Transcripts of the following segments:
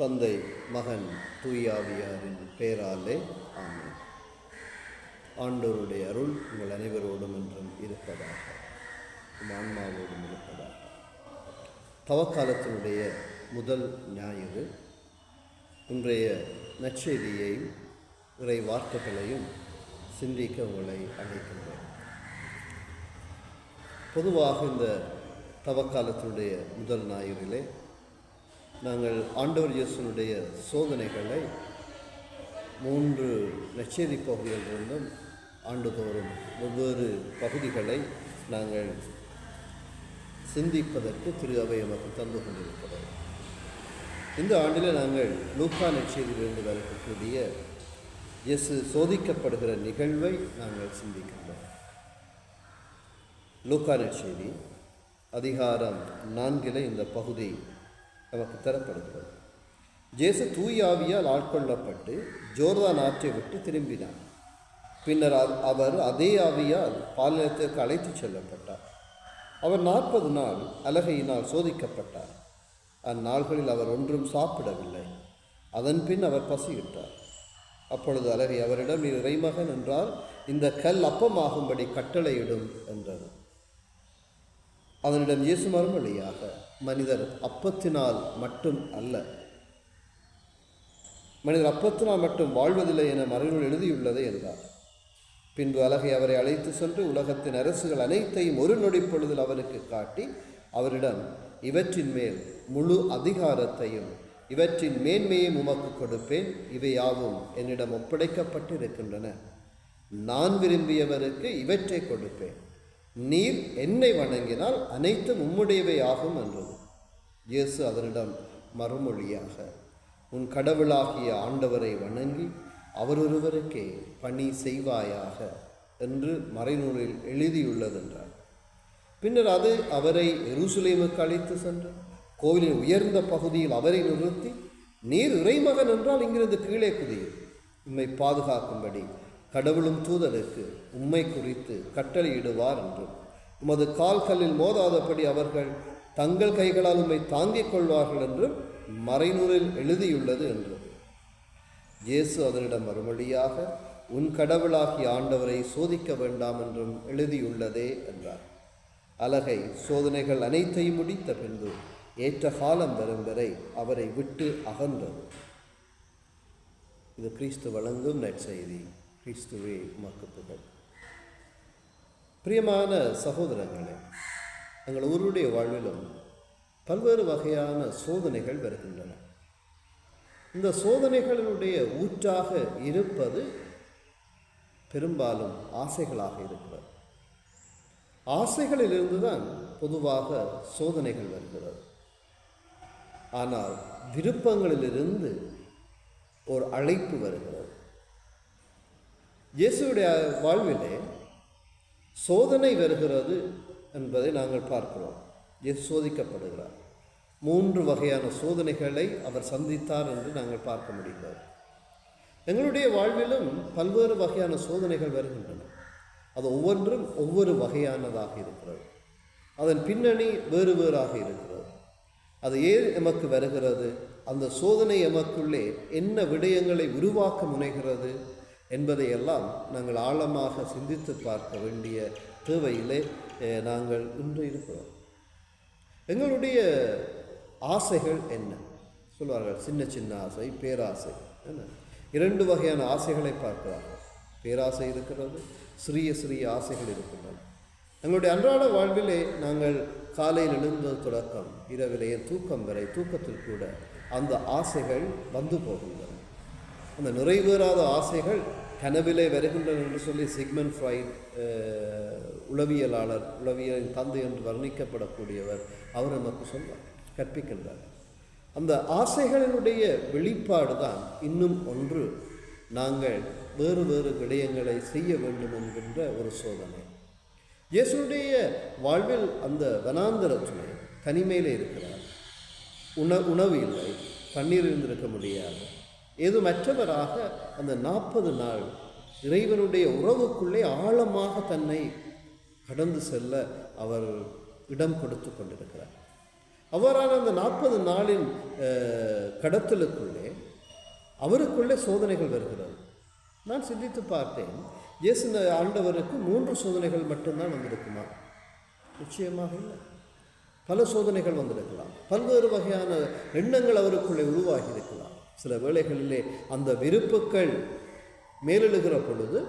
தந்தை மகன் தூயாவியாரின் பெயராலே ஆமென். ஆண்டோருடைய அருள் உங்கள் அனைவரோடும் என்றும் இருப்பதாக. ஆன்மாவோடும் இருப்பதாக. தவக்காலத்தினுடைய முதல் ஞாயிறு. இன்றைய நற்செய்தியையும் இறை வார்த்தைகளையும் சிந்திக்க உங்களை அழைக்கின்றேன். பொதுவாக இந்த தவக்காலத்தினுடைய முதல் ஞாயிறிலே நாங்கள் ஆண்டவர் இயேசுனுடைய சோதனைகளை மூன்று நச்சேரி பகுதிகளிலிருந்தும் ஆண்டுதோறும் ஒவ்வொரு பகுதிகளை நாங்கள் சிந்திப்பதற்கு திரு அவை தந்து கொண்டிருக்கிறோம் இந்த ஆண்டில் நாங்கள் லூக்கா நச்சேரியிலிருந்து வரக்கூடிய இயேசு சோதிக்கப்படுகிற நிகழ்வை நாங்கள் சிந்திக்கின்றோம். லூக்கா நச்சேரி அதிகாரம் நான்கில் இந்த பகுதி நமக்கு தரப்படுகிறது. ஜேசு தூயாவியால் ஆட்கொள்ளப்பட்டு ஜோர்தான் ஆற்றை விட்டு திரும்பினார். பின்னர் அ- அவர் அதே ஆவியால் பாலினத்திற்கு அழைத்துச் செல்லப்பட்டார். அவர் நாற்பது நாள் அலகையினால் சோதிக்கப்பட்டார். அந்நாள்களில் அவர் ஒன்றும் சாப்பிடவில்லை. அதன் பின் அவர் பசியிட்டார். அப்பொழுது அலகை அவரிடம் இறைமகன் என்றால் இந்த கல் அப்பமாகும்படி கட்டளையிடும் என்றது. அதனிடம் இயேசு மறுமொழியாக மனிதர் அப்பத்தினால் மட்டும் அல்ல. மனிதர் அப்பத்தினால் மட்டும் வாழ்வதில்லை என மறைநூல் எழுதியுள்ளது என்றார் பின்பு அழகை அவரை அழைத்து சென்று உலகத்தின் அரசுகள் அனைத்தையும் ஒரு நொடி பொழுதில் அவருக்கு காட்டி அவரிடம் இவற்றின் மேல் முழு அதிகாரத்தையும் இவற்றின் மேன்மையும் உமக்கு கொடுப்பேன். இவை யாவும் என்னிடம் ஒப்படைக்கப்பட்டு இருக்கின்றன நான் விரும்பியவருக்கு இவற்றை கொடுப்பேன். நீர் என்னை வணங்கினால் அனைத்தும் உம்முடையவை ஆகும் என்றது. இயேசு அதனிடம் மறுமொழியாக உன் கடவுளாகிய ஆண்டவரை வணங்கி அவர் ஒருவருக்கே பணி செய்வாயாக என்று மறைநூலில் எழுதியுள்ளதென்றார். பின்னர் அது அவரை எருசலேமுக்கு அழைத்து சென்றார் கோவிலின் உயர்ந்த பகுதியில் அவரை நிறுத்தி நீர் இறைமகன் என்றால் இங்கிருந்து கீழே குதியும். உம்மை பாதுகாக்கும்படி கடவுளும் தூதருக்கு உம்மை குறித்து கட்டளையிடுவார் என்றும் உமது கால்களில் மோதாதபடி அவர்கள் தங்கள் கைகளால் உம்மை தாங்கிக் கொள்வார்கள் என்றும் மறைநூலில் எழுதியுள்ளது என்றும் இயேசு அதனிடம் மறுமொழியாக உன் கடவுளாகிய ஆண்டவரை சோதிக்க வேண்டாம் என்றும் எழுதியுள்ளதே என்றார். அலகை சோதனைகள் அனைத்தையும் முடித்த பின்பு ஏற்ற காலம் வரும் வரை அவரை விட்டு அகன்றது. இது கிறிஸ்து வழங்கும் நற்செய்தி. கிறிஸ்துவே உமக்கு புகழ் பிரியமான சகோதரங்களே எங்கள் ஊருடைய வாழ்விலும் பல்வேறு வகையான சோதனைகள் வருகின்றன. இந்த சோதனைகளினுடைய ஊற்றாக இருப்பது பெரும்பாலும் ஆசைகளாக இருக்கிறது. ஆசைகளிலிருந்து தான் பொதுவாக சோதனைகள் வருகிறது. ஆனால் விருப்பங்களிலிருந்து ஒரு அழைப்பு வருகிறது. இயேசுடைய வாழ்விலே சோதனை வருகிறது என்பதை நாங்கள் பார்க்கிறோம். இயேசு சோதிக்கப்படுகிறார். மூன்று வகையான சோதனைகளை அவர் சந்தித்தார் என்று நாங்கள் பார்க்க முடிகிறது. எங்களுடைய வாழ்விலும் பல்வேறு வகையான சோதனைகள் வருகின்றன. அது ஒவ்வொன்றும் ஒவ்வொரு வகையானதாக இருக்கிறது. அதன் பின்னணி வேறு வேறாக இருக்கிறது. அது ஏன் எமக்கு வருகிறது? அந்த சோதனை எமக்குள்ளே என்ன விடயங்களை உருவாக்க முனைகிறது? என்பதையெல்லாம் நாங்கள் ஆழமாக சிந்தித்து பார்க்க வேண்டிய தேவையிலே நாங்கள் இன்று இருக்கிறோம். எங்களுடைய ஆசைகள் என்ன? சொல்வார்கள் சின்ன சின்ன ஆசை பேராசை என்ன? இரண்டு வகையான ஆசைகளை பார்க்கிறார்கள். பேராசை இருக்கிறது சிறிய சிறிய ஆசைகள் இருக்கின்றன. எங்களுடைய அன்றாட வாழ்விலே நாங்கள் காலையில் எழுந்தது தொடக்கம் இரவிலேயே தூக்கம் வரை தூக்கத்தில் கூட அந்த ஆசைகள் வந்து போகின்றன. அந்த நிறைவேறாத ஆசைகள் கனவிலே வருகின்றன என்று சொல்லி சிக்மன் ஃப்ரைட் உளவியலாளர் உளவியலின் தந்தை என்று வர்ணிக்கப்படக்கூடியவர் அவர் நமக்கு சொல்வார் கற்பிக்கின்றார். அந்த ஆசைகளினுடைய வெளிப்பாடு தான் இன்னும் ஒன்று நாங்கள் வேறு வேறு விடயங்களை செய்ய வேண்டும் என்கின்ற ஒரு சோதனை. இயேசுடைய வாழ்வில் அந்த வனாந்தரத்திலே தனிமையிலே இருக்கிறார். உண உணவு இல்லை தண்ணீர் இருந்திருக்க முடியாது. ஏதுமற்றவராக அந்த நாற்பது நாள் இறைவனுடைய உறவுக்குள்ளே ஆழமாக தன்னை கடந்து செல்ல அவர் இடம் கொடுத்து கொண்டிருக்கிறார். அவ்வாறான அந்த நாற்பது நாளின் கடத்தலுக்குள்ளே அவருக்குள்ளே சோதனைகள் வருகிறது. நான் சிந்தித்து பார்த்தேன் இயேசு ஆண்டவருக்கு மூன்று சோதனைகள் மட்டும்தான் வந்திருக்குமா? நிச்சயமாக இல்லை. பல சோதனைகள் வந்திருக்கலாம். பல்வேறு வகையான எண்ணங்கள் அவருக்குள்ளே உருவாகி இருக்கலாம் சில வேளைகளிலே அந்த விருப்புக்கள் மேலெழுகிற பொழுது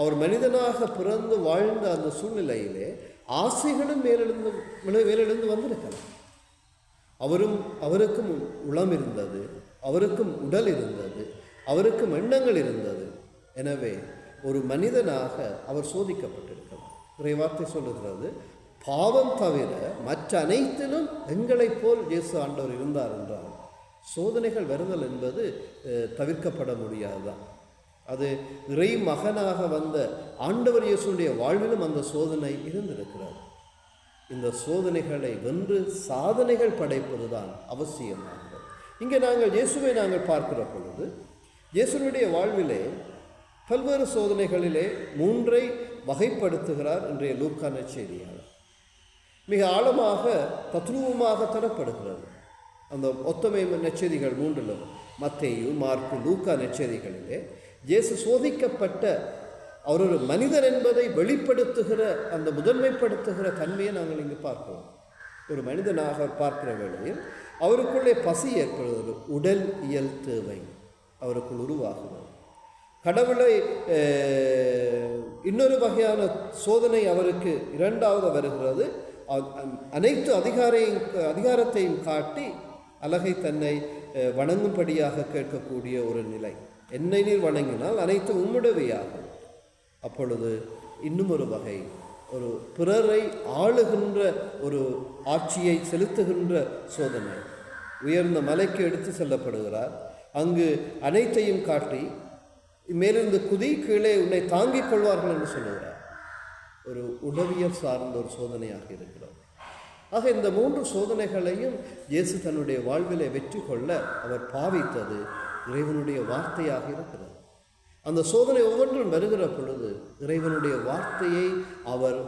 அவர் மனிதனாக பிறந்து வாழ்ந்த அந்த சூழ்நிலையிலே ஆசைகளும் மேலெழுந்து மேலெழுந்து வந்திருக்கலாம். அவரும் அவருக்கும் உளம் இருந்தது அவருக்கும் உடல் இருந்தது அவருக்கும் எண்ணங்கள் இருந்தது. எனவே ஒரு மனிதனாக அவர் சோதிக்கப்பட்டிருக்கிறார். இறைவார்த்தை சொல்லுகிறது பாவம் தவிர மற்ற அனைத்திலும் எங்களைப் போல் இயேசு ஆண்டவர் இருந்தார் என்றார் சோதனைகள் வருதல் என்பது தவிர்க்கப்பட முடியாதுதான். அது இறை மகனாக வந்த ஆண்டவர் இயேசுடைய வாழ்விலும் அந்த சோதனை இருந்திருக்கிறது. இந்த சோதனைகளை வென்று சாதனைகள் படைப்பது தான் அவசியமாகிறது இங்கே நாங்கள் இயேசுவை நாங்கள் பார்க்கிற பொழுது இயேசுனுடைய வாழ்விலே பல்வேறு சோதனைகளிலே மூன்றை வகைப்படுத்துகிறார் இன்றைய லூக்கான செய்தியாளர். மிக ஆழமாக தத்ரூபமாக தரப்படுகிறது. அந்த ஒத்தமை நெச்செய்திகள் மூன்றிலும் மத்தேயு மார்க்கு லூக்கா நெச்செய்திகளிலே இயேசு சோதிக்கப்பட்ட அவர் ஒரு மனிதர் என்பதை வெளிப்படுத்துகிற அந்த முதன்மைப்படுத்துகிற தன்மையை நாங்கள் இங்கு பார்க்கிறோம். ஒரு மனிதனாக பார்க்கிற வேளையில் அவருக்குள்ளே பசி ஏற்படுவது உடல் இயல் தேவை. அவருக்குள் உருவாகிறது கடவுளை இன்னொரு வகையான சோதனை அவருக்கு இரண்டாவது வருகிறது. அனைத்து அதிகாரையும் அதிகாரத்தையும் காட்டி அழகை தன்னை அஹ், வணங்கும்படியாக கேட்கக்கூடிய ஒரு நிலை. என்னை நீர் வணங்கினால் அனைத்து உம்முடவையாகும் அப்பொழுது இன்னும் ஒரு வகை ஒரு பிறரை ஆளுகின்ற ஒரு ஆட்சியை செலுத்துகின்ற சோதனை. உயர்ந்த மலைக்கு எடுத்து செல்லப்படுகிறார். அங்கு அனைத்தையும் காட்டி மேலிருந்து குதி கீழே உன்னை தாங்கிக் கொள்வார்கள் என்று சொல்லுகிறார். ஒரு உளவியல் சார்ந்த ஒரு சோதனையாக இருக்கு. ஆக இந்த மூன்று சோதனைகளையும் இயேசு தன்னுடைய வாழ்விலே வெற்றி கொள்ள அவர் பாவித்தது இறைவனுடைய வார்த்தையாக இருக்கிறது. அந்த சோதனை ஒவ்வொன்றும் வருகிற பொழுது இறைவனுடைய வார்த்தையை அவர்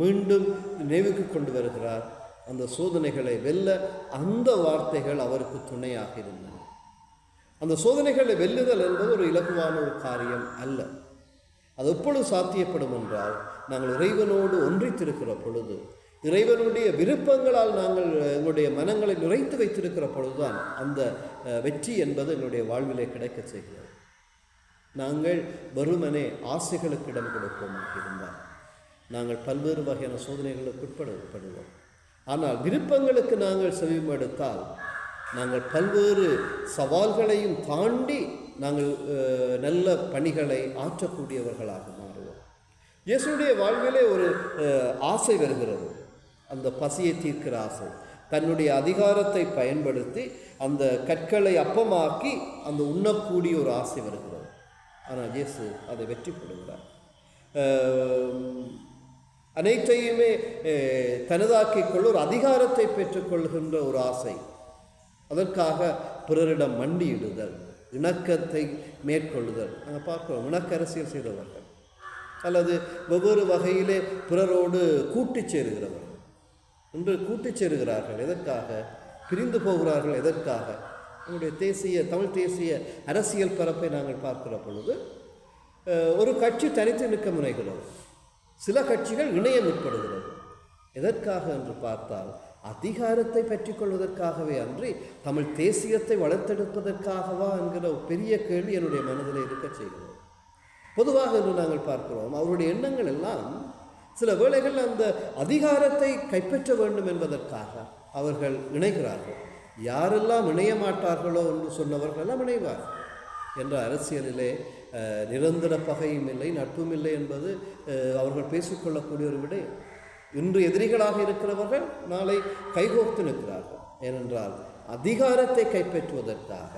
மீண்டும் நினைவுக்கு கொண்டு வருகிறார். அந்த சோதனைகளை வெல்ல அந்த வார்த்தைகள் அவருக்கு துணையாக இருந்தன. அந்த சோதனைகளை வெல்லுதல் என்பது ஒரு இலகுவான ஒரு காரியம் அல்ல. அது எப்பொழுது சாத்தியப்படும் என்றால் நாங்கள் இறைவனோடு ஒன்றித்திருக்கிற பொழுது இறைவனுடைய விருப்பங்களால் நாங்கள் எங்களுடைய மனங்களை நிறைத்து வைத்திருக்கிற பொழுதுதான் அந்த வெற்றி என்பது எங்களுடைய வாழ்விலே கிடைக்கச் செய்கிறது. நாங்கள் வெறுமனே ஆசைகளுக்கு இடம் கொடுப்போம் இருந்தால் நாங்கள் பல்வேறு வகையான சோதனைகளுக்கு உட்படுத்தப்படுவோம். ஆனால் விருப்பங்களுக்கு நாங்கள் செவிமடுத்தால் நாங்கள் பல்வேறு சவால்களையும் தாண்டி நாங்கள் நல்ல பணிகளை ஆற்றக்கூடியவர்களாக மாறுவோம். இயேசுடைய வாழ்விலே ஒரு ஆசை வருகிறது. அந்த பசியை தீர்க்கிற ஆசை தன்னுடைய அதிகாரத்தை பயன்படுத்தி அந்த கற்களை அப்பமாக்கி அந்த உண்ணக்கூடிய ஒரு ஆசை வருகிறது. ஆனால் இயேசு அதை வெற்றி பெறுகிறார். அனைத்தையுமே தனதாக்கிக் கொள்ள ஒரு அதிகாரத்தை பெற்றுக்கொள்கின்ற ஒரு ஆசை. அதற்காக பிறரிடம் மண்டியிடுதல் இணக்கத்தை மேற்கொள்ளுதல். நாங்கள் பார்க்கிறோம் இணக்க அரசியல் செய்தவர்கள். அல்லது ஒவ்வொரு வகையிலே பிறரோடு கூட்டிச் சேருகிறவர்கள். இன்று கூட்டிச் சேருகிறார்கள். எதற்காக? பிரிந்து போகிறார்கள். எதற்காக? நம்முடைய தேசிய தமிழ் தேசிய அரசியல் பரப்பை நாங்கள் பார்க்கிற பொழுது ஒரு கட்சி தனித்து நிற்க முனைகிறது. சில கட்சிகள் இணைய முற்படுகிறது எதற்காக என்று பார்த்தால் அதிகாரத்தை பற்றி கொள்வதற்காகவே அன்றி தமிழ் தேசியத்தை வளர்த்தெடுப்பதற்காகவா என்கிற ஒரு பெரிய கேள்வி என்னுடைய மனதில் இருக்க செய்கிறது. பொதுவாக இன்று நாங்கள் பார்க்கிறோம் அவருடைய எண்ணங்கள் எல்லாம் சில வேளைகள் அந்த அதிகாரத்தை கைப்பற்ற வேண்டும் என்பதற்காக அவர்கள் இணைகிறார்கள் யாரெல்லாம் இணைய மாட்டார்களோ என்று சொன்னவர்கள் எல்லாம் இணைவார்கள். என்ற அரசியலிலே நிரந்தர பகையும் இல்லை நட்பும் இல்லை என்பது அவர்கள் பேசிக்கொள்ளக்கூடிய ஒரு விடயம் இன்று எதிரிகளாக இருக்கிறவர்கள் நாளை கைகோர்த்து நிற்கிறார்கள். ஏனென்றால் அதிகாரத்தை கைப்பற்றுவதற்காக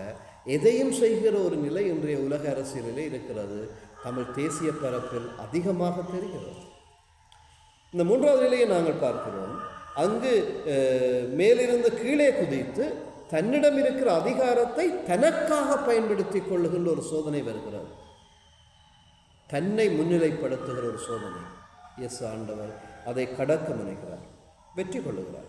எதையும் செய்கிற ஒரு நிலை இன்றைய உலக அரசியலிலே இருக்கிறது. தமிழ் தேசிய பரப்பில் அதிகமாக தெரிகிறது. இந்த மூன்றாவது நிலையை நாங்கள் பார்க்கிறோம். அங்கு மேலிருந்து கீழே குதித்து தன்னிடம் இருக்கிற அதிகாரத்தை தனக்காக பயன்படுத்தி கொள்ளுகின்ற ஒரு சோதனை வருகிறது. தன்னை முன்னிலைப்படுத்துகிற ஒரு சோதனை. எஸ் ஆண்டவர் அதை கடக்க முனைகிறார் வெற்றி கொள்ளுகிறார்.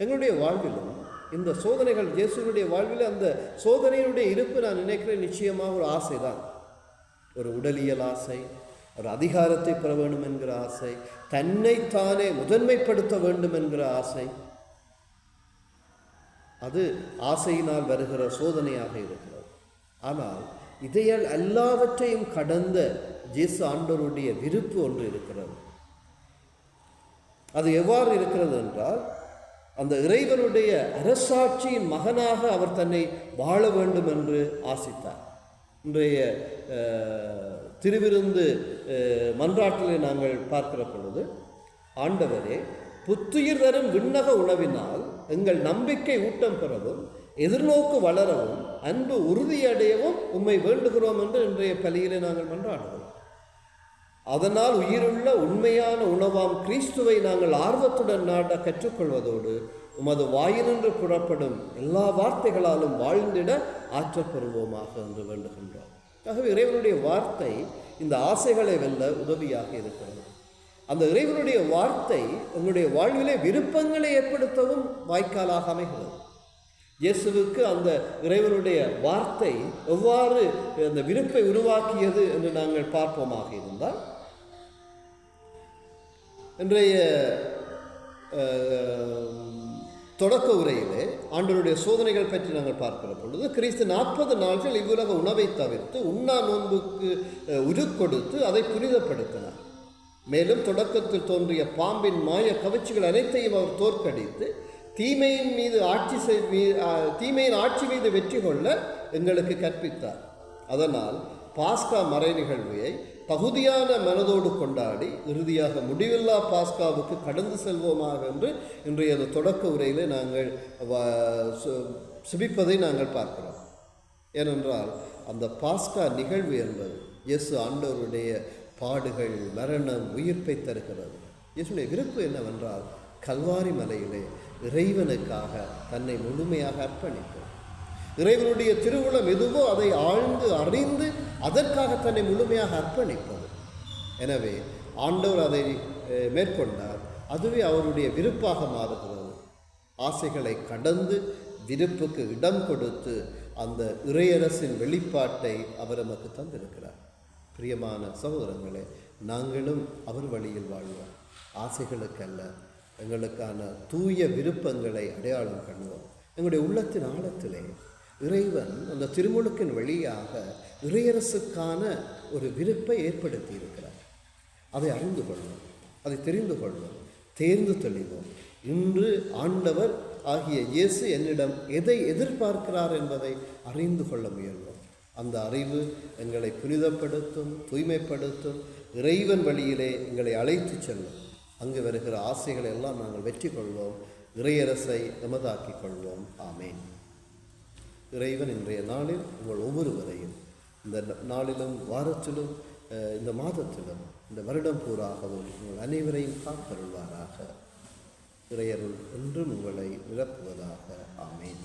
எங்களுடைய வாழ்விலும் இந்த சோதனைகள் இயேசுனுடைய வாழ்வில் அந்த சோதனையினுடைய இருப்பு நான் நினைக்கிறேன் நிச்சயமாக ஒரு ஆசை தான் ஒரு உடலியல் ஆசை ஒரு அதிகாரத்தை பெற வேண்டும் என்கிற ஆசை தன்னைத்தானே முதன்மைப்படுத்த வேண்டும் என்கிற ஆசை அது ஆசையினால் வருகிற சோதனையாக இருக்கிறது. ஆனால் இதையால் எல்லாவற்றையும் கடந்த ஜேசு ஆண்டவருடைய விருப்பு ஒன்று இருக்கிறது. அது எவ்வாறு இருக்கிறது என்றால் அந்த இறைவனுடைய அரசாட்சியின் மகனாக அவர் தன்னை வாழ வேண்டும் என்று ஆசித்தார். இன்றைய திருவிருந்து அஹ், மன்றாட்டிலே நாங்கள் பார்க்கிற பொழுது ஆண்டவரே புத்துயிர் தரும் விண்ணக உணவினால் எங்கள் நம்பிக்கை ஊட்டம் பெறவும் எதிர்நோக்கு வளரவும் அன்பு உறுதியடையவும் உம்மை வேண்டுகிறோம் என்று இன்றைய பலியிலே நாங்கள் மன்றாடுகிறோம். அதனால் உயிருள்ள உண்மையான உணவாம் கிறிஸ்துவை நாங்கள் ஆர்வத்துடன் நாட கற்றுக்கொள்வதோடு உமது வாயினின்று புறப்படும் எல்லா வார்த்தைகளாலும் வாழ்ந்திட ஆற்றல் பெறுவோமாக என்று வேண்டுகின்றோம். ஆகவே இறைவனுடைய வார்த்தை இந்த ஆசைகளை வெல்ல உதவியாக இருக்கிறது. அந்த இறைவனுடைய வார்த்தை எங்களுடைய வாழ்விலே விருப்பங்களை ஏற்படுத்தவும் வாய்க்காலாக அமைகிறது. இயேசுவுக்கு அந்த இறைவனுடைய வார்த்தை எவ்வாறு அந்த விருப்பை உருவாக்கியது என்று நாங்கள் பார்ப்போமாக இருந்தால் இன்றைய அஹ், தொடக்க உரையிலே ஆண்டவருடைய சோதனைகள் பற்றி நாங்கள் பார்க்கிற பொழுது கிறிஸ்து நாற்பது நாள்கள் இவ்வுலக உணவை தவிர்த்து உண்ணா நோன்புக்கு உரு கொடுத்து அதை புனிதப்படுத்தினார். மேலும் தொடக்கத்தில் தோன்றிய பாம்பின் மாய கவர்ச்சிகள் அனைத்தையும் அவர் தோற்கடித்து தீமையின் மீது ஆட்சி செய் மீ- தீமையின் ஆட்சி மீது வெற்றி கொள்ள எங்களுக்கு கற்பித்தார். அதனால் பாஸ்கா மறை நிகழ்வை தகுதியான மனதோடு கொண்டாடி இறுதியாக முடிவில்லா பாஸ்காவுக்கு கடந்து செல்வோமாக என்று இன்றைய அந்த தொடக்க உரையிலே நாங்கள் வ- சு- சுபிப்பதை நாங்கள் பார்க்கிறோம். ஏனென்றால் அந்த பாஸ்கா நிகழ்வு என்பது இயேசு ஆண்டவருடைய பாடுகள் மரணம் உயிர்ப்பை தருகிறது. இயேசுடைய விருப்பு என்னவென்றால் கல்வாரி மலையிலே இறைவனுக்காக தன்னை முழுமையாக அர்ப்பணிப்பது இறைவனுடைய திருவுளம் எதுவோ அதை ஆழ்ந்து அறிந்து அதற்காக தன்னை முழுமையாக அர்ப்பணிப்பது. எனவே ஆண்டவர் அதை மேற்கொண்டார். அதுவே அவருடைய விருப்பாக மாறுகிறது. ஆசைகளை கடந்து விருப்புக்கு இடம் கொடுத்து அந்த இறையரசின் வெளிப்பாட்டை அவர் நமக்கு தந்திருக்கிறார். பிரியமான சகோதரங்களே நாங்களும் அவர் வழியில் வாழ்வோம். ஆசைகளுக்கல்ல எங்களுக்கான தூய விருப்பங்களை அடையாளம் கண்ணுவோம் எங்களுடைய உள்ளத்தின் ஆழத்திலே இறைவன் அந்த திருமுழுக்கின் வழியாக இறையரசுக்கான ஒரு விருப்பை ஏற்படுத்தி இருக்கிறார் அதை அறிந்து கொள்வோம் அதை தெரிந்து கொள்வோம் தேர்ந்து தெளிவோம். இன்று ஆண்டவர் ஆகிய இயேசு என்னிடம் எதை எதிர்பார்க்கிறார் என்பதை அறிந்து கொள்ள முயல்வோம். அந்த அறிவு எங்களை புனிதப்படுத்தும் தூய்மைப்படுத்தும். இறைவன் வழியிலே எங்களை அழைத்துச் செல்லும். அங்கு வருகிற ஆசைகளை எல்லாம் நாங்கள் வெற்றி கொள்வோம் இறையரசை எமதாக்கிக் கொள்வோம். ஆமேன். இறைவன் இன்றைய நாளில் உங்கள் ஒவ்வொருவரையும் இந்த நாளிலும் வாரத்திலும் இந்த மாதத்திலும் இந்த வருடம் பூராகவும் உங்கள் அனைவரையும் காத்தருள்வாராக. இறையருள் என்றும் உங்களை நிரப்புவதாக. ஆமேன்.